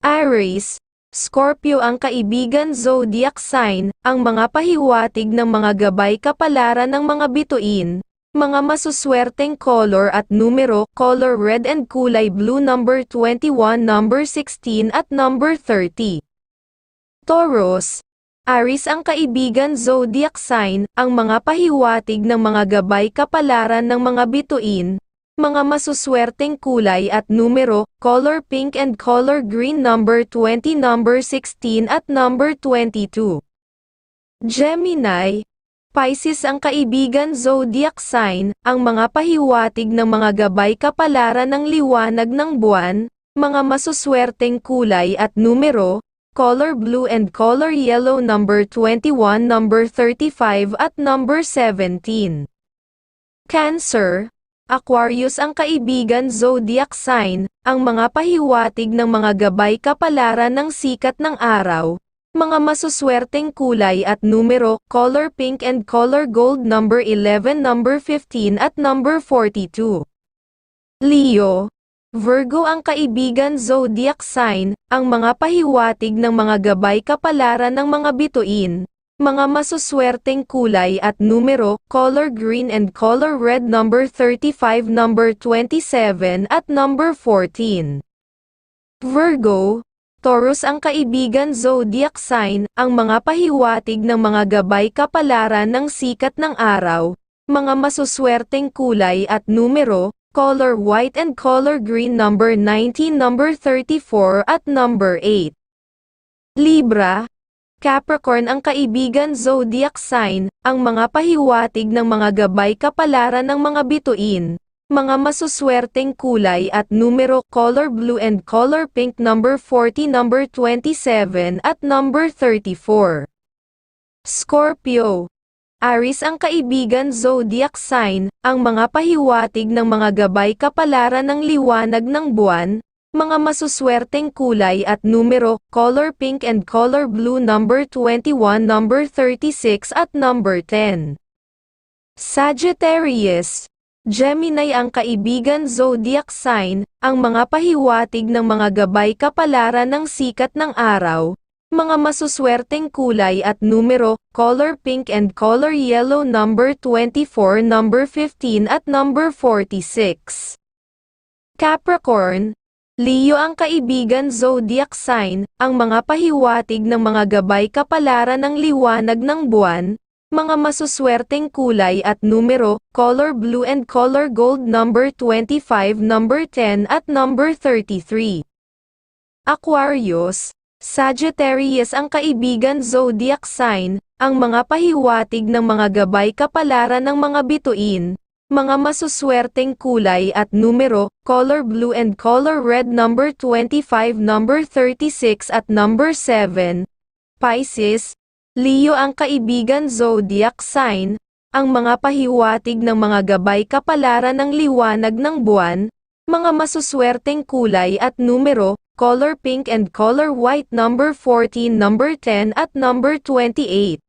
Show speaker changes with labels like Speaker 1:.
Speaker 1: Aries, Scorpio ang kaibigan zodiac sign, ang mga pahiwatig ng mga gabay kapalaran ng mga bituin, mga masuswerteng color at numero, color red and kulay blue number 21, number 16 at number 30. Taurus, Aries ang kaibigan zodiac sign, ang mga pahiwatig ng mga gabay kapalaran ng mga bituin, mga masuswerteng kulay at numero, color pink and color green number 20, number 16 at number 22. Gemini, Pisces ang kaibigan zodiac sign, ang mga pahiwatig ng mga gabay kapalaran ng liwanag ng buwan, mga masuswerteng kulay at numero, color blue and color yellow number 21, number 35 at number 17. Cancer, Aquarius ang kaibigan zodiac sign, ang mga pahiwatig ng mga gabay kapalaran ng sikat ng araw, mga masuswerteng kulay at numero, color pink and color gold number 11, number 15 at number 42. Leo, Virgo ang kaibigan zodiac sign, ang mga pahiwatig ng mga gabay kapalaran ng mga bituin, mga masuswerteng kulay at numero, color green and color red number 35, number 27 at number 14. Virgo, Taurus ang kaibigan zodiac sign, ang mga pahiwatig ng mga gabay kapalaran ng sikat ng araw, mga masuswerteng kulay at numero, color white and color green number 19, number 34 at number 8. Libra, Capricorn ang kaibigan zodiac sign, ang mga pahiwatig ng mga gabay kapalaran ng mga bituin, mga masuswerteng kulay at numero, color blue and color pink number 40, number 27 at number 34. Scorpio, Aries ang kaibigan zodiac sign, ang mga pahiwatig ng mga gabay kapalaran ng liwanag ng buwan, mga masuswerteng kulay at numero, color pink and color blue number 21, number 36 at number 10. Sagittarius, Gemini ang kaibigan zodiac sign, ang mga pahiwatig ng mga gabay kapalaran ng sikat ng araw, mga masuswerteng kulay at numero, color pink and color yellow number 24, number 15 at number 46. Capricorn, Leo ang kaibigan zodiac sign, ang mga pahiwatig ng mga gabay kapalaran ng liwanag ng buwan, mga masuswerteng kulay at numero, color blue and color gold number 25, number 10 at number 33. Aquarius, Sagittarius ang kaibigan zodiac sign, ang mga pahiwatig ng mga gabay kapalaran ng mga bituin, mga masuswerteng kulay at numero, color blue and color red number 25, number 36 at number 7. Pisces, Leo ang kaibigan zodiac sign, ang mga pahiwatig ng mga gabay kapalaran ng liwanag ng buwan, mga masuswerteng kulay at numero, color pink and color white number 14, number 10 at number 28.